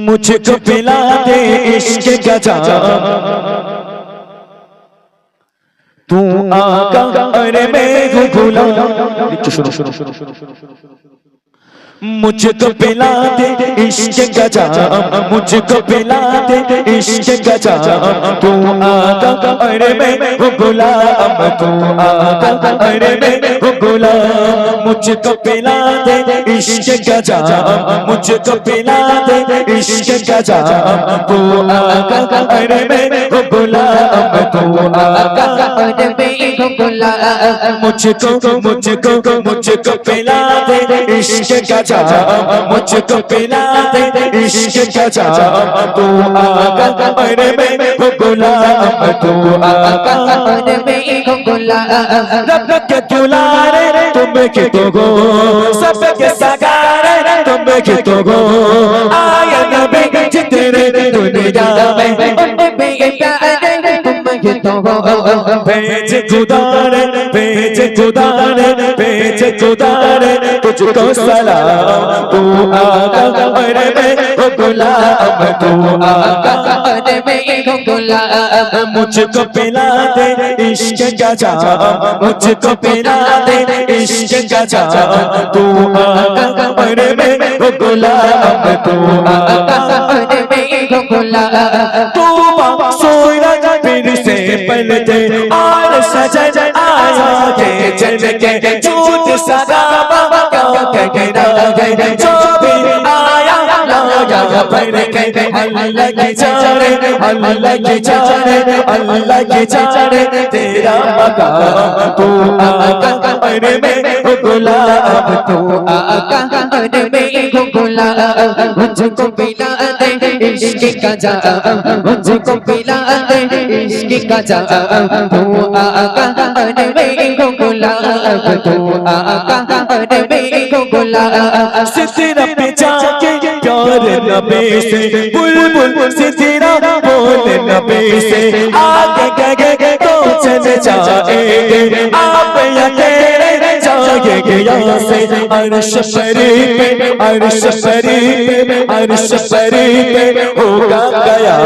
मुझको पिला दे इश्क का जाम तू आका अरे मैं हूँ गुलाम मुझको पिला दे इश्क का जाम मुझको पिला दे इश्क का जाम तू आका अरे मैं हूँ गुलाम तू आका अरे मैं हूँ गुलाम मुझको पिला दे इश्क का जाम मुझको पिला दे इश्क का जाम तू आका अरे मैं हूँ गुलाम तू आका मुझको मुझको मुझको पिला दे इश्क का जाम मुझको पिला दे इश्क का जाम तू आका अरे मैं हूँ गुलाम तू आका रब के दुलारे तुम के तो गो सब के सगारे तुम के तो गो आय नबी जितने दुनिया में भेज खुदारे भेज खुदारे भेज खुदारे तुझको सलाम तू आका अरे मैं हूँ गुलाम तू आका मुझको पिला दे इश्क का जाम मुझको पिला दे इश्क का जाम तू आका अरे मैं हूँ गुलाम तू आका तू सूरज फिर से पलटे और सजन आया के चल के झूठ सदा क्या कहना है जो भी आया लाया पर के अल्लाह की जाने अल्लाह की जाने अल्लाह की जाने तेरा मकाम तू आका अरे मैं हूँ गुलाम तू आका मुझको पिला दे इश्क का जाम मुझको पिला दे इश्क का जाम तू आका अरे मेरे को गुलाब तू आका अरे मेरे को गुलाब सितरा पे जाके प्यार नबी से बुलबुल सितरा बोल नबी से आगे गगे तो चले जाएंगे आप अकेले जाएंगे यहाँ से अर्श शरीफ अर्श शरीफ अर्श शरीफ होगा गया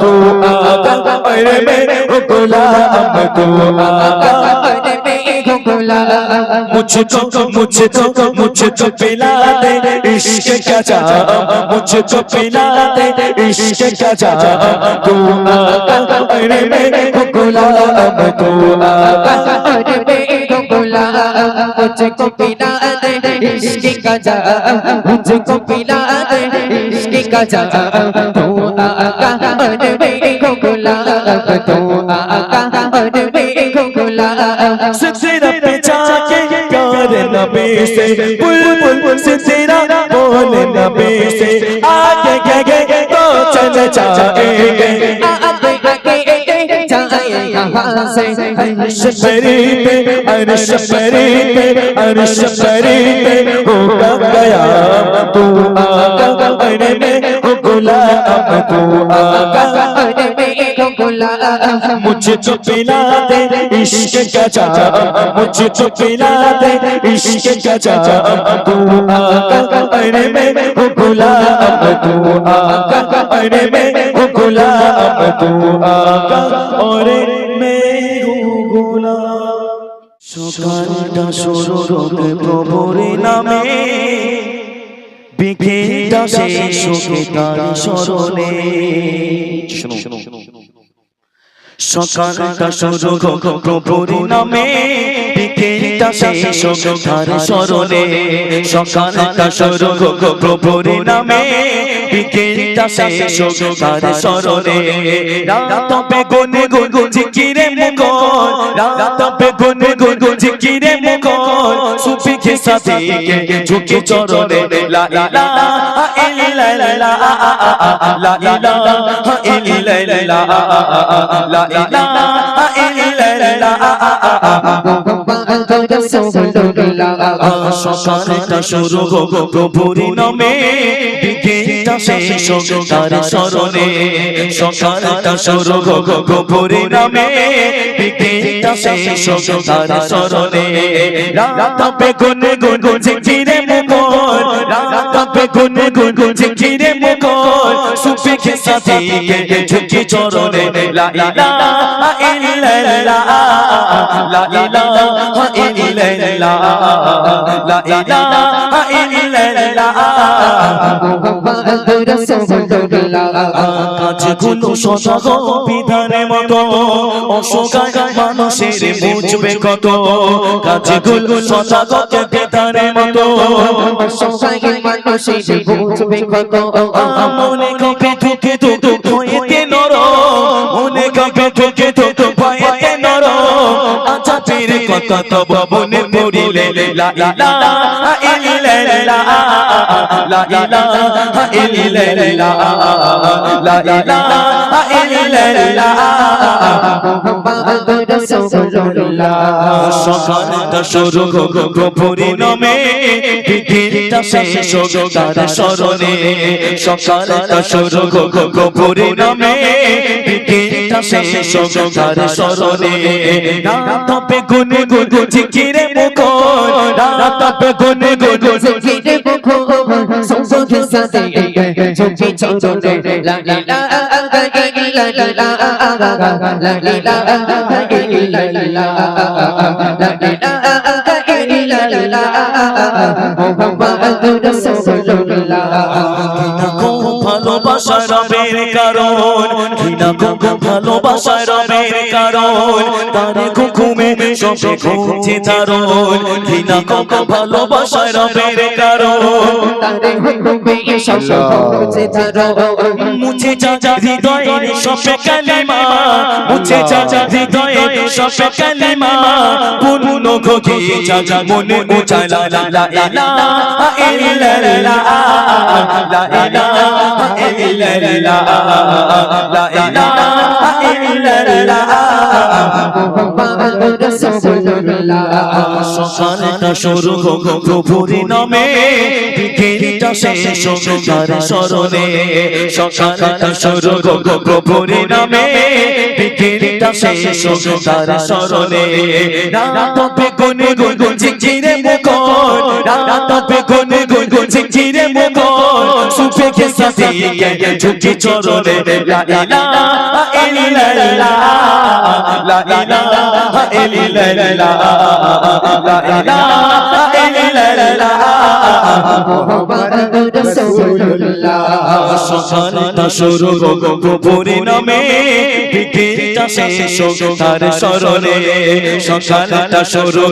तू आका अरे मेरे गुलाम तू आका अरे मेरे को गुलाब मुझको मुझको मुझको पिला दे इश्क का जाम मुझको पिला दे इश्क का जाम तू आका अरे मेरे को गुलाम तू आका अरे मेरे को गुलाब मुझको पिला दे इश्क का जाम मुझको पिला दे इश्क का जाम तू आका अरे मेरे को गुलाब तू आका अरे मेरे को गुलाब सितरा पे जाके प्यार नबी से बुलबुल सितरा बोल नबी से आगे गगे तो चले जाएंगे अब आगे जाए यहाँ से अर्श शरीफ अर्श शरीफ अर्श शरीफ होगा गया तू आका अरे मैं हूँ गुलाम तू आका अरे मेरे को गुलाब मुझको पिला दे इश्क का जाम मुझको पिला दे इश्क का जाम तू आका अरे मैं हूँ गुलाम तू आका अरे मैं हूँ गुलाम तू आका अरे मैं हूँ गुलाम সকালটা শুরু হোক প্রভুর নামে বিকেলটা শেষ হোক তার স্মরণে সকালটা শুরু হোক নামে। বিকেলটা শেষ হোক তার স্মরণে সকালটা শুরু হোক প্রভুর নামে বিকেলটা শেষ হোক তার স্মরণে রাত বেগুনে গুনগু জিকিরে মুখর রাত বেগুনে গুনগু জিকিরে মুখর সুফিকে সাথে ঝুঁকে চরণে লা লা লা ইল্লা লা লা লা ইলাহা ইল্লা লা লা ইলাহা ইল্লা লা সকালটা শুরু হোক প্রভুর নামে বিকেলটা শেষ হোক তার স্মরণে সকালটা শুরু হোক প্রভুর নামে বিকেলটা শেষ হোক তার স্মরণে রাত বেগুন গুন গুন জিকিরে মুখর রাত বেগুন গুন গুন জিকিরে মুখর সুফি খিসা দিকে ঝুঁকি চরণে লা ইলাহা ইল্লাল্লাহ লা ইলাহা ইল্লাল্লাহ লা ইলাহা ইল্লাল্লাহ মোহাম্মদ রাসূলুল্লাহ কাজগুলো সজাগ বিধানে মতো অসগায় মানুষের বুঝবে কত কাজগুলো সজাগ বিধানে মতো সবাই মানুষের বুঝবে কত মনে কপে ঢুকে তো ভয়েতে নর মনে কপে ঢুকে তো আচ্ছা তব মনে পড়িলে লা ইলাহা ইল্লাল্লাহ লা ইলাহা ইল্লাল্লাহ শেষ তার স্মরণে রাতবে গুনে গুনে জিকিরে মুখর রাতবে গুনে গুনে জিকিরে মুখ সঙ্গে সাথে ঝুঁকি চরণে লা ইলাহা ইল্লাল্লাহ লা ইলাহা ইল্লাল্লাহ লা ইলাহা ইল্লাল্লাহ মুহাম্মাদুর রাসূলুল্লাহ ঘৃণা ভালোবাসার রবের কারণ তার ঘুমে সবে ঘুমছে তারণ ঘৃণা গো ভালোবাসার রবের কারণ তারে হুকুমে সব হচ্ছে ধরো মুছে যা হৃদয়ের সবে কালিমা মুছে যা হৃদয়ের সবে কালিমা পুনঃ ঘোগে যা মনে উজালা লা লা লা সকালটা শুরু হোক প্রভুর নামে। বিকেলটা শেষ হোক তার স্মরণে। সকালটা শুরু হোক প্রভুর নামে। বিকেলটা শেষ হোক তার স্মরণে। রাত বেগুনে গুন জিকিরে মুখর। রাত বেগুনে চরণে। শুরু প্রভুর নামে বিকেলটা শেষ তার স্মরণে সকালটা শুরু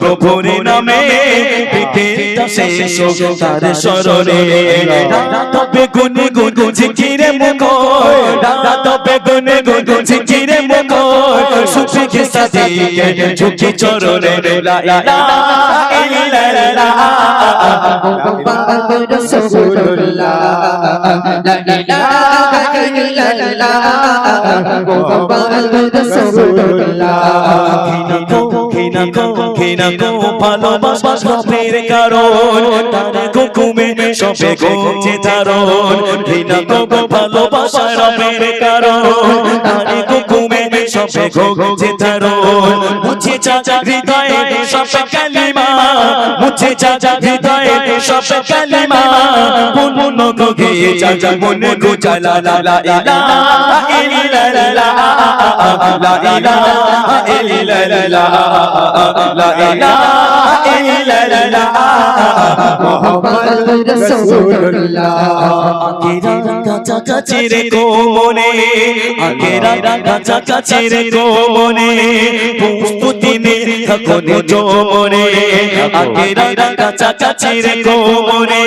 প্রভুর নামে বিকেলটা শেষ তার স্মরণে রাত বেগুনে গুন জিকিরে মুখ রাত গো ঘৃণা গো ভালোবাসা সবের কারণ হুকুমে সবে গছে ধারণ ঘৃণা গো কারণ সবে গছে ধারণ মুছে চাচা হৃদয়ে সব কালিমা মুছে চাচা হৃদয়ে সবে কালিমা পুনঃ গগে চাচা মনে গোচালা লা লা লা ইলাহা ইল্লাল্লাহ লা ইলাহা ইল্লাল্লাহ লা ইলাহা ইল্লাল্লাহ মুহাম্মাদুর রাসূলুল্লাহ আকেরা কাছা কাছে রে মনে আকেরা কাছা কাছে রে মনে প্রস্তুতি নে থাকনে জমনে আকেরা কাছা কাছে রে মনে।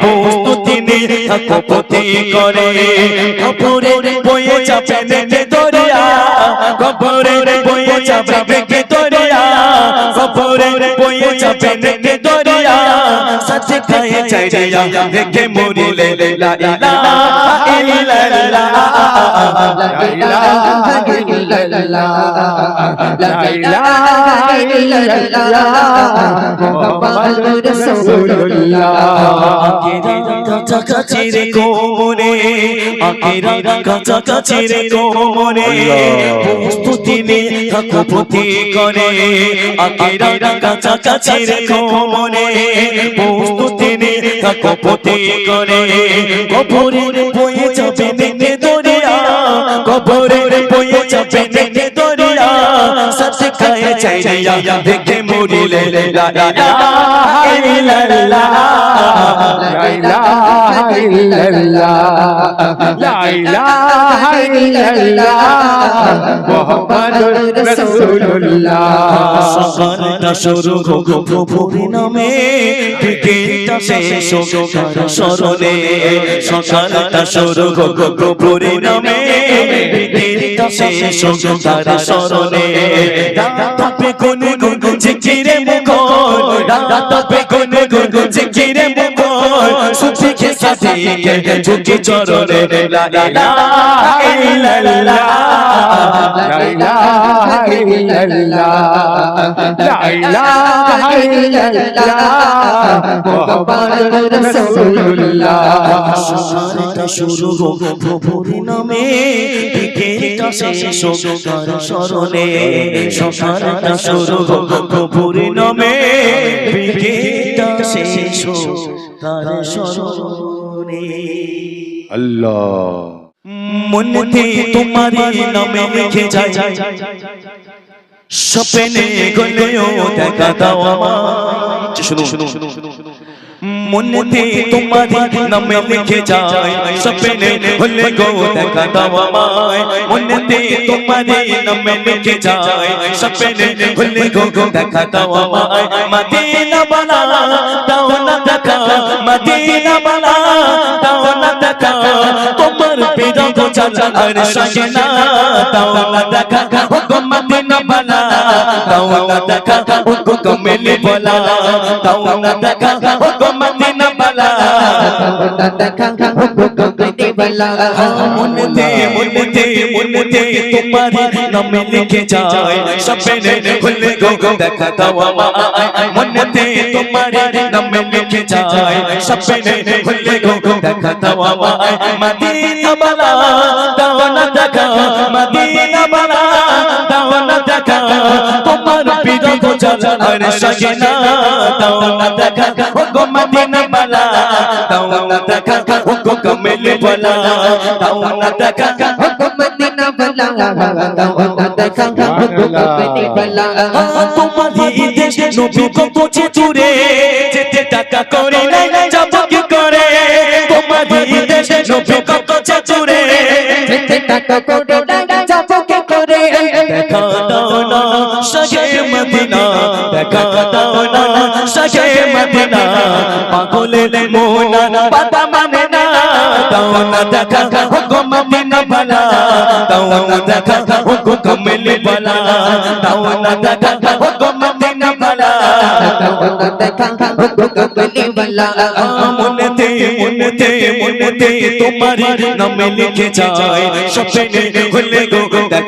প্রস্তুতি নে থাকো পতি করে। কপরে বয়ে চাপে নেতে দরিয়া। কপরে বয়ে চাপে নেতে দরিয়া। কপরে বয়ে চাপে নেতে দরিয়া। সাথে খায়ে চাইয়া দেখে মরিলে লা ইলাহা ইল্লাল্লাহ। কাছাকাছি রে কোমরে প্রতি করে আকেরা করে কবরে বয়ে যাবে নেমে দরিয়া কবরের বয়ে যাবে নেনে চাইয়া দেখে মরিলে লা ইলাহা ইল্লাল্লাহ লা ইলাহা ইল্লাল্লাহ লা ইলাহা ইল্লাল্লাহ মুহাম্মাদুর রাসূলুল্লাহ সকালটা শুরু হোক প্রভুর নামে বিকেলটা শেষ হোক স্মরণে সকালটা শুরু হোক প্রভুর নামে শেষ তার স্মরণে রাতে কোন গুন জিকিরে মুখর রাতে গুন মুখর। সুখে খেসাতে ঝুঁকি চরণে শুরু প্রভুর নামে স্মরণে সকালটা শুরু প্রভুর নামে শেষ তার স্মরণে। আল্লাহ। মনেতে তোমারি নামে লিখে যায়। স্বপ্নে গলেও দেখা দাও আমার শুনুন শুনুন। মনেতে তোমারি নামে লিখে যায় স্বপ্নে হলে গো দেখা দাও আমায় মনেতে তোমারি নামে লিখে যায় স্বপ্নে হলে গো দেখা দাও আমায় মদিনা বালা দাও না দেখা মদিনা বালা দাও না দেখা তোমার গো চাচা আর সাজনা দাও না দেখা গো মদিনা বালা দাও না দেখা গো কমলি বলা দাও না দেখা গো মদিনা বালা মনতে মনতে মনতে তোমারি নামে লিখে যায় সপনে খুলে গো দেখা দাও আমায় মনতে তোমারি নামে লিখে যায় সপনে খুলে গো দেখা দাও আমায় মদিনা বালা দাও না দেখা মদিনা বালা আর সজনা দাও না দেখা ও গো মদিনা বালা দাও না দেখা। ও গো কমলে বলা দাও না দেখা। তোমারি দেশে নবী কত চিতুরে যেতে টাকা করে নাই যাব কি করে? তোমারি দেশে নবী কত চিতুরে দেখা দাও না। শাহে মদিনা দেখা দাও না শাহে মদিনা পাগলের মোনা পাতা মানে না। দাও না দেখা গো মদিনা বালা দাও না দেখা গো কমলে বালা দাও না দেখা গো মদিনা বালা মনেতে মনেতে মনেতে তোমারি নামে লিখে যায় স্বপ্নে খুলে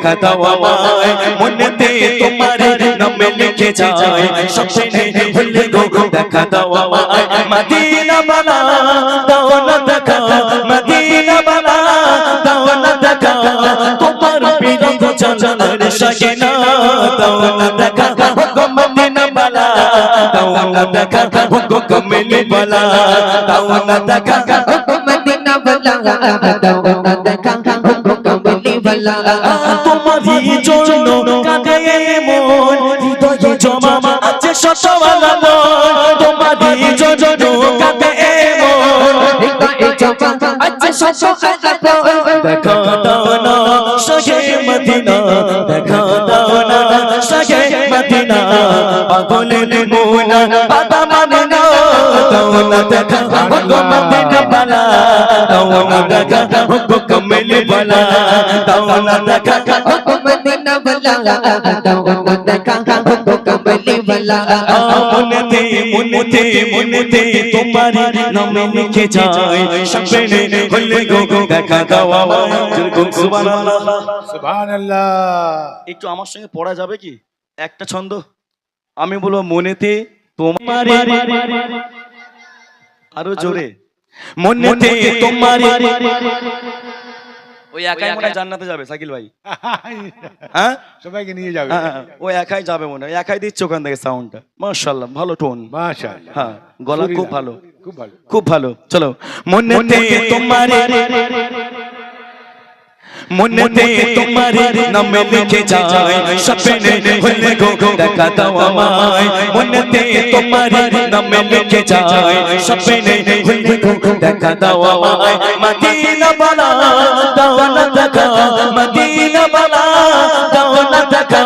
গো দাও আমায় মনেতে তোমারি নামে লিখে যায় স্বপ্নে খুলে গো দেখা দাও আমায় মদিনা বালা দাও না দেখা মদিনা বালা দাও না দেখা তোমার পিরা জানার সজনা দাও না দেখা গো মদিনা বালা দাও না দেখা গো কমলে বালা দাও না দেখা তোমারই জন্য কাঁদে মন। হৃদয়ে জমা আছে শতওয়ালা মন। তোমারই জন্য কাঁদে মন। দেখা দাও না সহে মদিনা। দেখা দাও না সহে মদিনা। পাগলের মোনা বাবা মানে না। দাও না দেখা গো মদিনা। বালা দাও না দেখা গো কমলে বালা দাও না দেখা মনেতে মনেতে মনেতে তোমার নামে লিখে যায় স্বপ্নে হলে গো দেখা দাও আমায় যেরকম সুবহানাল্লাহ সুবহানাল্লাহ একটু আমার সঙ্গে পড়া যাবে কি একটা ছন্দ আমি বলব মনেতে তোমার আরও জোরে মনেতে তোমার ওই একাই মনে জান্নাতে যাবে সাকিল ভাই। হ্যাঁ? সবাইকে নিয়ে যাবে। হ্যাঁ, ও একাই যাবে মনে হয়। একাই দিচ্ছে ওখান থেকে সাউন্ডটা মাশাআল্লাহ ভালো টোন মাশাআল্লাহ। হ্যাঁ গলা খুব ভালো। খুব ভালো। খুব ভালো। চলো। মনেতে তোমার মনেতে তোমার নামে লিখে যায় স্বপ্নে হলে গো দেখা দাও আমায় মনেতে তোমার নামে লিখে যায় স্বপ্নে হলে গো দেখা দাও আমায় মদিনা বালা দাও না দেখা মদিনা বালা দাও না দেখা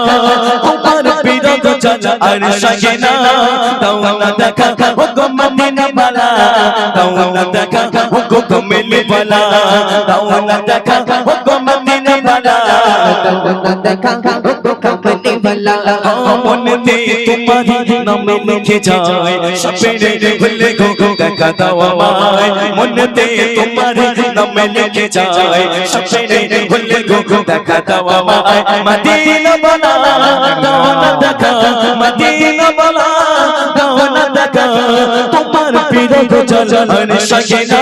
তোমার বিরোধ চলা আর সজনা দাও না দেখা ও গো মদিনা বালা দাও না দেখা ও গো বালা দাও না দেখা ও মদিনা বালা মনেতে তোমারি নামে লিখে যায় স্বপ্নে ভুলে গো দেখা দাও আমায় মনেতে তোমারি নামে লিখে যায় স্বপ্নে ভুলে গো দেখা দাও আমায় মদিনা বালা দাও দেখা মদিনা দেখো চলন সখিনা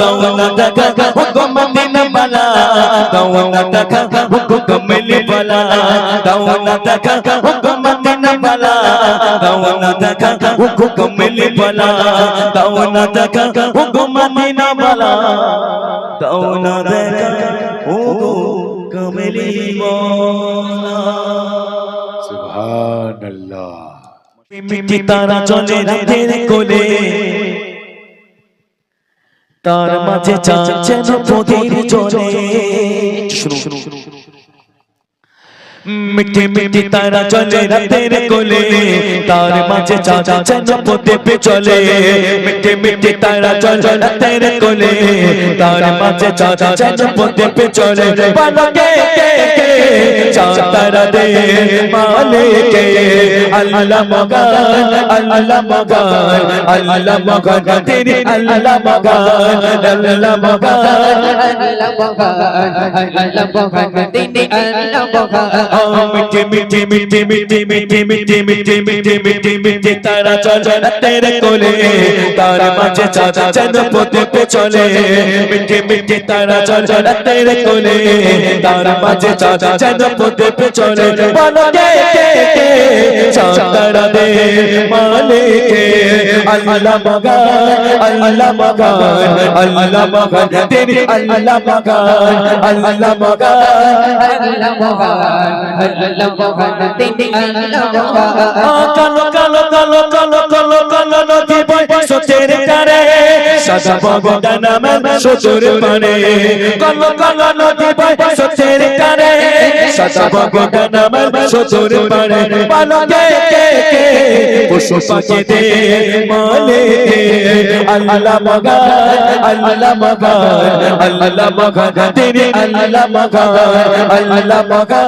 কওনা দেখা হুকুম মদিনা বালা কওনা দেখা হুকুম কমলি বালা কওনা দেখা হুকুম মদিনা বালা কওনা দেখা হুকুম কমলি বালা কওনা দেখা হুকুম মদিনা বালা কওনা দেখা হুকুম কমলি বালা। সুবহানাল্লাহ। মিটি তারা চলে রাতের কোলে তার মাঝে চাঁদ যেন প্রদীপ জ্বলে। শুরু মিঠে মিঠে তারা চলে রাতের কোলে। তার মাঝে চাচা চাচা পোতে পে চলে। মিঠে মিঠে তারা চলে রাতের কোলে। তার মাঝে চাচা চাচা পোতে পে চলে। পালকে চাতারা দে। মালিকে, আল্লাহ মগান আল্লাহ মগান আল্লাহ মগান তেরি আল্লাহ মগান আল্লাহ মগান। আল্লাহ মগান আল্লাহ মগান তেরি আল্লাহ মগান। মিঠে মিঠে মিঠে মিঠে মিঠে মিঠে মিঠে মিঠে মিঠে মিঠে তারা চলে তেরে কোলে তার মাঝে চাচা চাঁদ পথে চলে মিঠে মিঠে তারা চলে তেরে কোলে তার মাঝে চাচা চাঁদ পথে চলে বলো কে কে কে চাঁদ তারা দে মালিকে আল্লাহ মগান মগান কালো কালো সাদা ভগদা নামে শ্বশুর পানে। কল কল নদী বয় সচের কানে। সাদা ভগদা নামে শ্বশুর পানে। পালকে কে কে পশু পাখি দে মনে আল্লাহ মগা আল্লাহ মগা আল্লাহ মগা তেরে আল্লাহ মগা আল্লাহ মগা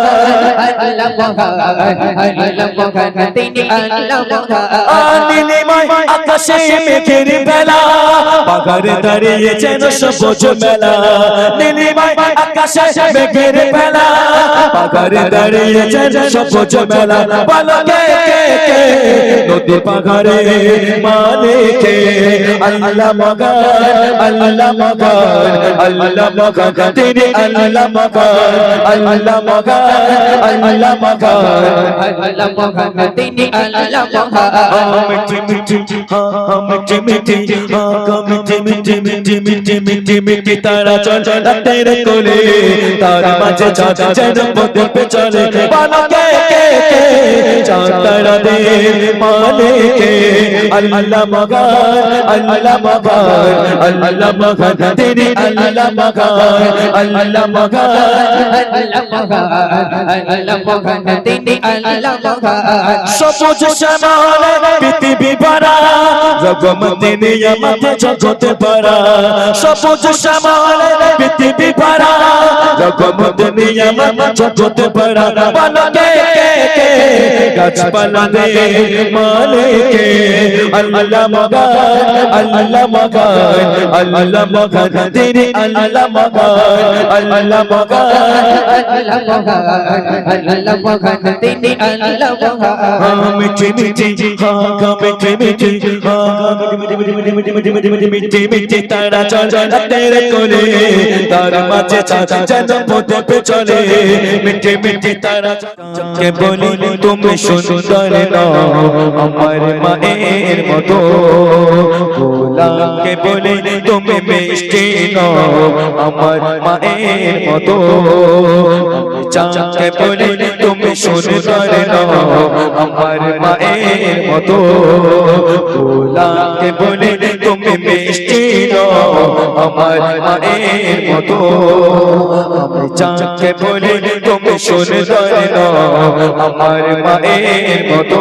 আল্লাহ মগা আল্লাহ মগা তেরে আল্লাহ মগা আকাশে মেঘের বেলা। পাগারে দাঁড়িয়ে যেন সবুজ মেলা। নীলিময় আকাশে মেঘের বেলা পাগারে দাঁড়িয়ে যেন সবুজ মেলা। পালকে কে কে নদী পাগারে মালিকে আল্লাহ মগান আল্লাহ মগান আল্লাহ মগান। তিনি আল্লাহ মগান আল্লাহ মগান আল্লাহ মগান। মিঠি মিঠি হা মিঠি মিঠি হা মিঠি মিঠি মিঠি মিঠি মিঠি মিঠি তারা চল তেরে কোলে? তার মাঝে চাঁদ যেন পথে চলে পালকে কে কে? চাঁদ তারা দে মালিকে আল্লাহ মগান আল্লাহ মগান আল্লাহ মগান তেরি আল্লাহ মগান আল্লাহ মগান সবুজ শ্যামল, পৃথিবী ভরা জগমতে নিয়ামতে জগতে ভরা সবুজ শ্যামল পৃথিবী ভরা জগমতে নিয়ামতে জগতে ভরা পালকে কে কে গাছপালা দে মালিকে আল্লাহ মগান আল্লাহ মগান আল্লাহ মগান তেরি আল্লাহ মগান আল্লাহ মগান মিঠি মিঠি হা মিঠি মিঠি হা মিঠি মিঠি মিঠি মিঠি মিঠি মিঠি মিঠি মিঠি মিঠি তারা চল তেরে কোলে তার মাঝে চাঁদ যেন পথে পে চলে মিঠে মিঠে তারা কে বলি, তুমি সুন্দর নও, আমার মায়ের মতো। গোলামকে বলি, তুমি মিষ্টি নও, আমার মায়ের মতো। চাঁদকে বলি, তুমি সুন্দর আমার মায়ের মতো গোলামকে বলি তুমি মিষ্টি আমার মায়ের মতো আমি চাঁদকে বলি তুমি সুন্দর আমার মায়ের মতো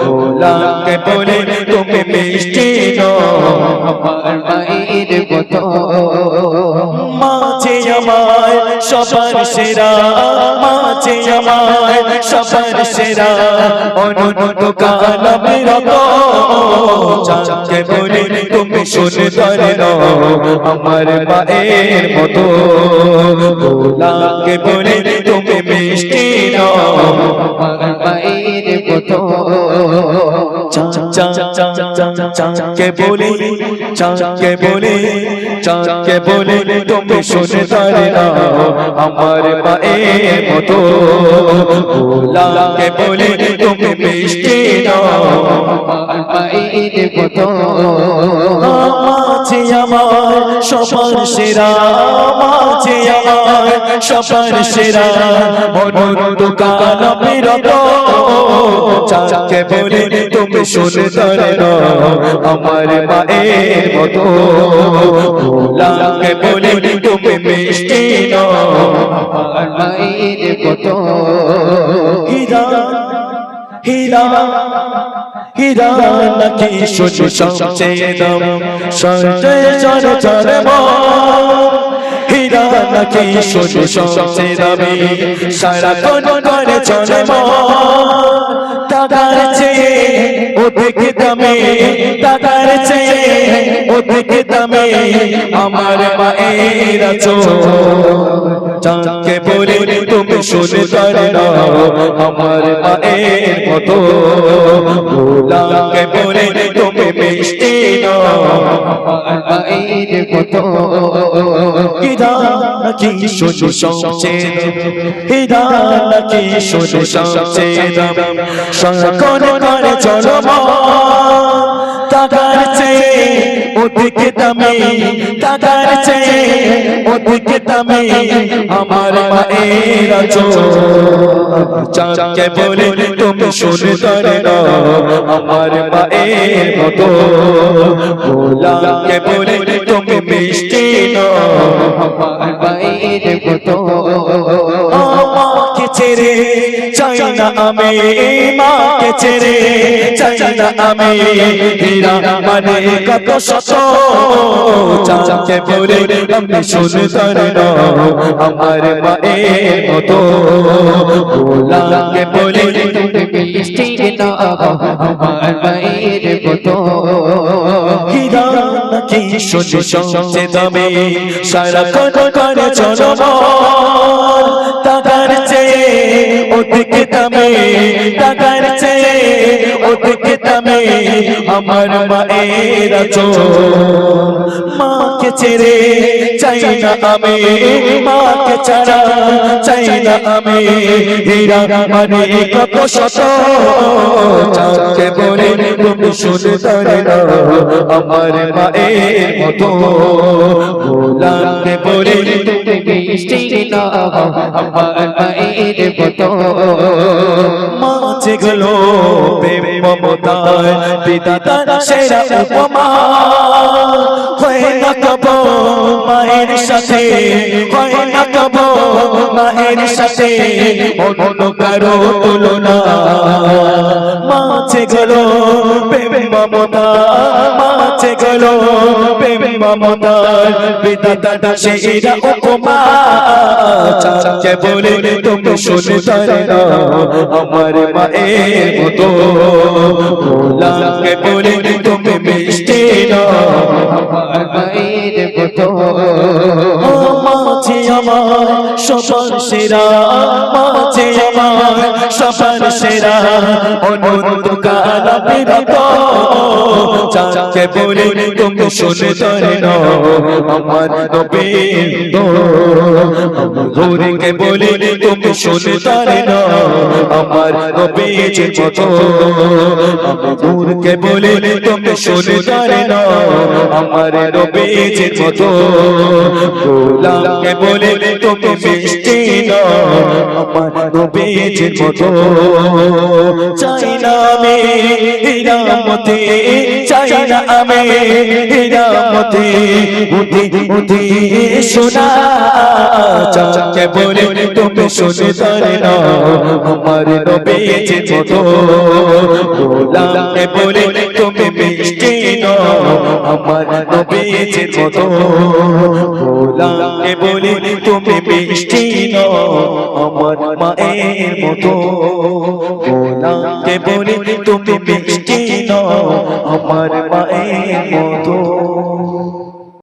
গোলামকে বলি তুমি মিষ্টি আমার মায়ের মতো সবার সেরা মাঝে আমায়, সবার সেরা অনন্ত কালামে রত চাঁদকে বলে তুমি সুন্দর ধরে আমার মায়ের মতো। গোলামকে বলে তুমি মিষ্টি নও মায়ের মতো চাঁদকে বলি চাঁদকে বলি তুমি সুন্দর নও আমার মায়ের মতো। গোলামকে বলি তুমি মিষ্টি নও আমার মায়ের মতো মাঝে আমার, সবার সেরা, মাঝে আমার, সবার সেরা। অনুরোধ কালামে রত চাকে বলে তুমি সুন্দর নও আমার মায়ের মতো। গোলামকে বলে তুমি মিষ্টি আমার মায়ের মতো। হীরা হীরা নাকি শুধু সবচেয়ে দাম সঞ্চয় চলে চলে হীরা নাকি দামি সারা কোন করে চলে অধিক দামে টাকার চেয়ে অধিক দামে আমার মায়ের চাঁদকে বলে তুমি সুন্দর নও, আমার মায়ের মতো। গোলামকে বলে তুমি মিষ্টি আমার মায়ের মতো। হিরা নাকি শুধু সবচেয়ে হিরা নাকি শুধু সবচেয়ে দাম সংকট করে চলো টাকার চেয়ে অধিক দামে টাকার চেয়ে অধিক দামে আমার মায়ের চাঁদকে বলে তুমি সুন্দর নও আমার মায়ের মতো গোলামকে বলে তুমি মিষ্টি আমার মায়ের মতো মাকে ছেড়ে চাই না আমি মাকে ছেড়ে চাই না আমি। হীরা মানে কত শত চাঁদকে বলে আমি সুন্দর আমার মায়ের মতো বলে তুমি মিষ্টি না আমার মায়ের মতো হীরা নাকি শুধু সবচেয়ে দামি সারা কোন করে চলো টাকার চেয়ে অধিক দামে টাকার চেয়ে অধিক দামে আমার মায়ের মাকে ছেড়ে চাই না আমি, মাকে ছাড়া চাই না আমি। হীরা মানে চাঁদকে বলে তুমি সুন্দর নও আমার মায়ের মতো। গোলামকে বলে আমার মায়ের মতো। মাঝে গেলো প্রেম মমতায় পিতা তার সেরা উপমা। হয় না কব মায়ের সাথে, হয় না কব মায়ের সাথে অন্য কারও তুলনা। মাছে গেল প্রেম মমতা গেলো প্রেম মমতা পিতা তার সেরা উপমা। চাচা বলে তুমি সুন্দর নও আমার মায়ের মতো। বলে তুমি মিষ্টি আমার মায়ের মতো। আমার সবার সেরা মাঝে আমার সবার সেরা অনন্ত কালা বিরত চাকে বলে তুমি শুনে ধরে আমার নবী ঘুরে বলে তুমি শুনে আমার ঘুরকে বলে তুমি শুনে আমার গোলামকে বলে তুমি আমার নবী যে মতো। চাই না আমি হিরামতি চাই না আমি হিরামতি উঠি উঠি, শোনা। চাকে বলে তুমি শুনে ধরে না আমার নবী যে মতো। গোলামকে বলে তুমি মিষ্টি না আমার নবী যে মতো। গোলামকে বলে মিষ্টি আমার মায়ের মতো। গোলাকে বলি তুমি মিষ্টি আমার মায়ের মতো।